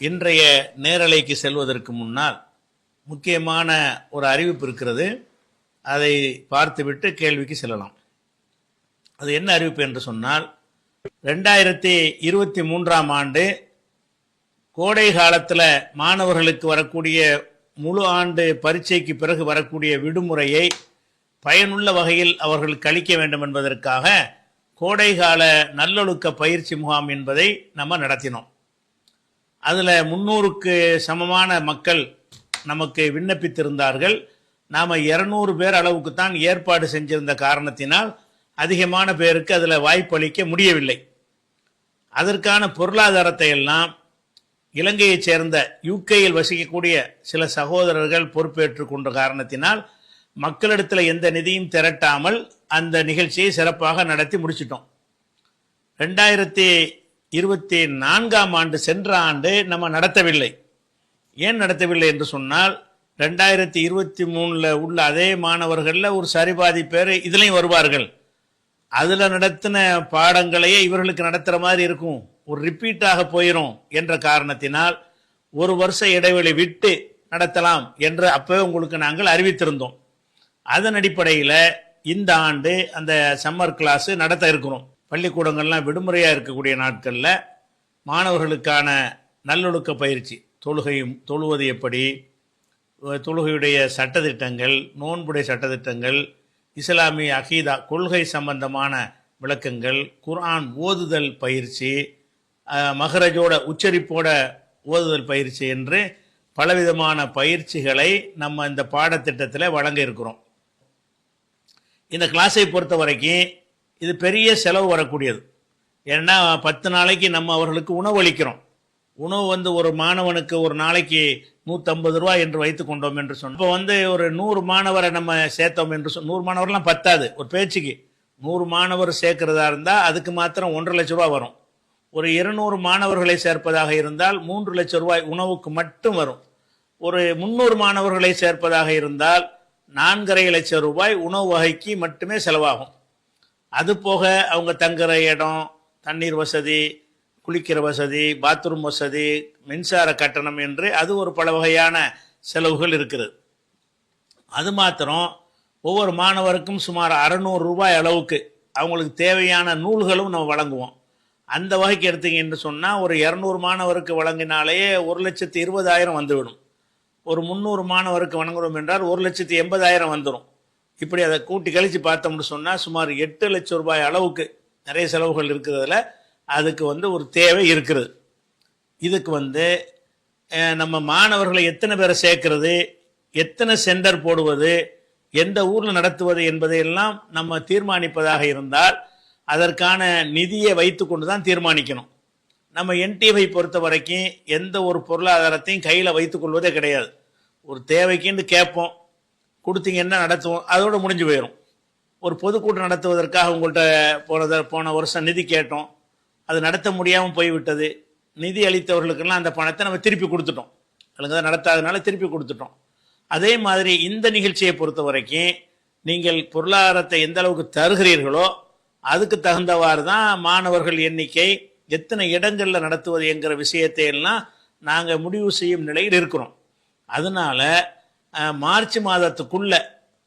இன்றைய நேரலைக்கு செல்வதற்கு முன்னால் முக்கியமான ஒரு அறிவிப்பு இருக்கிறது. அதை பார்த்துவிட்டு கேள்விக்கு செல்லலாம். அது என்ன அறிவிப்பு என்று சொன்னால் ரெண்டாயிரத்தி இருபத்தி மூன்றாம் ஆண்டு கோடை காலத்தில் மாணவர்களுக்கு வரக்கூடிய முழு ஆண்டு பரீட்சைக்கு பிறகு வரக்கூடிய விடுமுறையை பயனுள்ள வகையில் அவர்கள் கழிக்க வேண்டும் என்பதற்காக கோடைகால நல்லொழுக்க பயிற்சி முகாம் என்பதை நம்ம நடத்தினோம். அதில் முந்நூறுக்கு சமமான மக்கள் நமக்கு விண்ணப்பித்திருந்தார்கள். நாம் இரநூறு பேர் அளவுக்கு தான் ஏற்பாடு செஞ்சிருந்த காரணத்தினால் அதிகமான பேருக்கு அதில் வாய்ப்பளிக்க முடியவில்லை. அதற்கான பொருளாதாரத்தை எல்லாம் இலங்கையைச் சேர்ந்த யூகேயில் வசிக்கக்கூடிய சில சகோதரர்கள் பொறுப்பேற்றுக் கொண்ட காரணத்தினால் மக்களிடத்தில் எந்த நிதியும் திரட்டாமல் அந்த நிகழ்ச்சியை சிறப்பாக நடத்தி முடிச்சிட்டோம். ரெண்டாயிரத்தி இருபத்தி நான்காம் ஆண்டு சென்ற ஆண்டு நம்ம நடத்தவில்லை. ஏன் நடத்தவில்லை என்று சொன்னால் ரெண்டாயிரத்தி இருபத்தி மூணில் உள்ள அதே மாணவர்களில் ஒரு சரிபாதி பேர் இதுலேயும் வருவார்கள். அதில் நடத்தின பாடங்களையே இவர்களுக்கு நடத்துகிற மாதிரி இருக்கும். ஒரு ரிப்பீட்டாக போயிடும் என்ற காரணத்தினால் ஒரு வருஷ இடைவெளி விட்டு நடத்தலாம் என்று அப்போவே உங்களுக்கு நாங்கள் அறிவித்திருந்தோம். அதன் அடிப்படையில் இந்த ஆண்டு அந்த சம்மர் கிளாஸ் நடத்த இருக்கிறோம். பள்ளிக்கூடங்கள்லாம் விடுமுறையாக இருக்கக்கூடிய நாட்களில் மாணவர்களுக்கான நல்லொழுக்க பயிற்சி தொழுகையும் தொழுவது எப்படி தொழுகையுடைய சட்டத்திட்டங்கள் நோன்புடைய சட்டதிட்டங்கள் இஸ்லாமிய அகீதா கொள்கை சம்பந்தமான விளக்கங்கள் குர்ஆன் ஓதுதல் பயிற்சி மகரஜோட உச்சரிப்போட ஓதுதல் பயிற்சி என்று பலவிதமான பயிற்சிகளை நம்ம இந்த பாடத்திட்டத்தில் வழங்க இருக்கிறோம். இந்த கிளாஸை பொறுத்த வரைக்கும் இது பெரிய செலவு வரக்கூடியது. ஏன்னா பத்து நாளைக்கு நம்ம அவர்களுக்கு உணவளிக்கிறோம் உணவு வந்து ஒரு மாணவனுக்கு ஒரு நாளைக்கு நூற்றம்பது ரூபா என்று வைத்து கொண்டோம் என்று சொன்னோம் இப்போ வந்து ஒரு நூறு மாணவரை நம்ம சேர்த்தோம் என்று சொன்ன நூறு மாணவர்லாம் பத்தாது ஒரு பேச்சுக்கு. நூறு மாணவர் சேர்க்கிறதா இருந்தால் அதுக்கு மாத்திரம் ஒன்றரை லட்ச ரூபா வரும். ஒரு இருநூறு மாணவர்களை சேர்ப்பதாக இருந்தால் மூன்று லட்சம் ரூபாய் உணவுக்கு மட்டும் வரும். ஒரு முந்நூறு மாணவர்களை சேர்ப்பதாக இருந்தால் நான்கரை லட்சம் ரூபாய் உணவு வகைக்கு மட்டுமே செலவாகும். அது போக அவங்க தங்குற இடம் தண்ணீர் வசதி குளிக்கிற வசதி பாத்ரூம் வசதி மின்சார கட்டணம் என்று அது ஒரு பல வகையான செலவுகள் இருக்குது. அது மாத்திரம் ஒவ்வொரு மாணவருக்கும் சுமார் அறநூறு ரூபாய் அளவுக்கு அவங்களுக்கு தேவையான நூல்களும் நம்ம வழங்குவோம். அந்த வகைக்கு எடுத்தீங்கன்னு சொன்னால் ஒரு இரநூறு மாணவருக்கு வழங்கினாலே ஒரு லட்சத்து இருபதாயிரம் வந்துவிடும். ஒரு முந்நூறு மாணவருக்கு வழங்குறோம் என்றால் ஒரு லட்சத்து எண்பதாயிரம் வந்துடும் இப்படி அதை கூட்டி கழித்து பார்த்தோம்னு சொன்னால் சுமார் எட்டு லட்சம் ரூபாய் அளவுக்கு நிறைய செலவுகள் இருக்கிறதுல அதுக்கு வந்து ஒரு தேவை இருக்கிறது. இதுக்கு வந்து நம்ம மாணவர்களை எத்தனை பேரை சேர்க்கறது எத்தனை சென்டர் போடுவது எந்த ஊரில் நடத்துவது என்பதையெல்லாம் நம்ம தீர்மானிப்பதாக இருந்தால் அதற்கான நிதியை வைத்துக்கொண்டு தான் தீர்மானிக்கணும். நம்ம என்டிவை பொறுத்த வரைக்கும் எந்த ஒரு பொருளாதாரத்தையும் கையில் வைத்துக்கொள்வதே கிடையாது. ஒரு தேவைக்குன்னு கேட்போம் கொடுத்தீங்கன்னா நடத்துவோம்? அதோடு முடிஞ்சு போயிடும் ஒரு பொதுக்கூட்டம் நடத்துவதற்காக உங்கள்கிட்ட போனத போன வருஷம் நிதி கேட்டோம். அது நடத்த முடியாமல் போய்விட்டது. நிதி அளித்தவர்களுக்கெல்லாம் அந்த பணத்தை நம்ம திருப்பி கொடுத்துட்டோம். ஒழுங்கா நடத்தாதனால திருப்பி கொடுத்துட்டோம். அதே மாதிரி இந்த நிகழ்ச்சியை பொறுத்த வரைக்கும் நீங்கள் பொருளாதாரத்தை எந்த அளவுக்கு தருகிறீர்களோ அதுக்கு தகுந்தவாறு தான் மாணவர்கள் எண்ணிக்கை எத்தனை இடங்களில் நடத்துவது என்கிற விஷயத்தை எல்லாம் நாங்கள் முடிவு செய்யும் நிலையில் இருக்கிறோம். அதனால மார்ச் மாதத்துக்குள்ள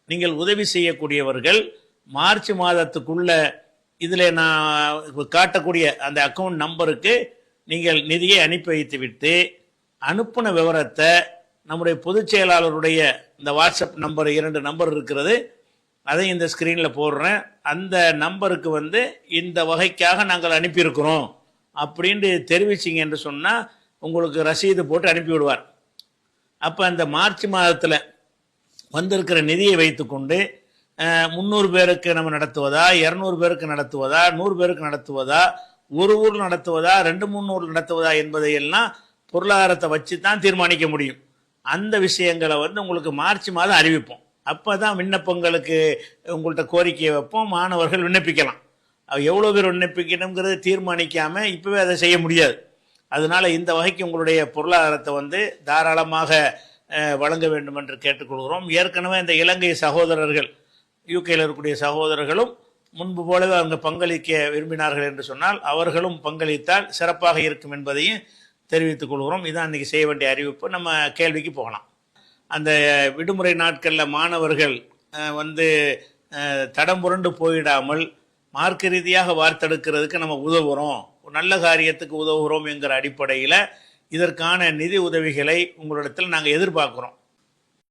நீங்கள் உதவி செய்யக்கூடியவர்கள் மார்ச் மாதத்துக்குள்ள இதில் நான் காட்டக்கூடிய அந்த அக்கவுண்ட் நம்பருக்கு நீங்கள் நிதியை அனுப்பி வைத்து விட்டு அனுப்பின விவரத்தை நம்முடைய பொதுச் செயலாளருடைய இந்த வாட்ஸ்அப் நம்பர் இரண்டு நம்பர் இருக்கிறது அதை இந்த ஸ்க்ரீனில் போடுறேன். அந்த நம்பருக்கு வந்து இந்த வகைக்காக நாங்கள் அனுப்பியிருக்கிறோம் அப்படின்ட்டு தெரிவிச்சிங்க என்று சொன்னால் உங்களுக்கு ரசீது போட்டு அனுப்பிவிடுவார். அப்போ அந்த மார்ச் மாதத்தில் வந்திருக்கிற நிதியை வைத்துக்கொண்டு முந்நூறு பேருக்கு நம்ம நடத்துவதா இரநூறு பேருக்கு நடத்துவதா நூறு பேருக்கு நடத்துவதா ஒரு ஊர் நடத்துவதா ரெண்டு மூணு ஊர் நடத்துவதா என்பதையெல்லாம் பொருளாதாரத்தை வச்சு தான் தீர்மானிக்க முடியும். அந்த விஷயங்களை வந்து உங்களுக்கு மார்ச் மாதம் அறிவிப்போம். அப்போ தான் விண்ணப்பங்களுக்கு உங்கள்கிட்ட கோரிக்கையை வைப்போம் மாணவர்கள் விண்ணப்பிக்கலாம். எவ்வளோ பேர் விண்ணப்பிக்கணுங்கிறத தீர்மானிக்காமல் இப்போவே அதை செய்ய முடியாது. அதனால் இந்த வகைக்கு உங்களுடைய பொருளாதாரத்தை வந்து தாராளமாக வழங்க வேண்டும் என்று கேட்டுக்கொள்கிறோம். ஏற்கனவே இந்த இலங்கை சகோதரர்கள் யூகேயில் இருக்கக்கூடிய சகோதரர்களும் முன்பு போலவே அவங்க பங்களிக்க விரும்பினார்கள் என்று சொன்னால் அவர்களும் பங்களித்தால் சிறப்பாக இருக்கும் என்பதையும் தெரிவித்துக் கொள்கிறோம். இதான் இன்றைக்கி செய்ய வேண்டிய அறிவிப்பு. நம்ம கேள்விக்கு போகலாம். அந்த விடுமுறை நாட்களில் மாணவர்கள் வந்து தடம் புரண்டு போயிடாமல் மார்க்க ரீதியாக வார்த்தெடுக்கிறதுக்கு நம்ம உதவுகிறோம் நல்ல காரியத்துக்கு உதவுகிறோம் என்கிற அடிப்படையில் இதற்கான நிதி உதவிகளை உங்களிடத்தில் நாங்கள் எதிர்பார்க்குறோம்.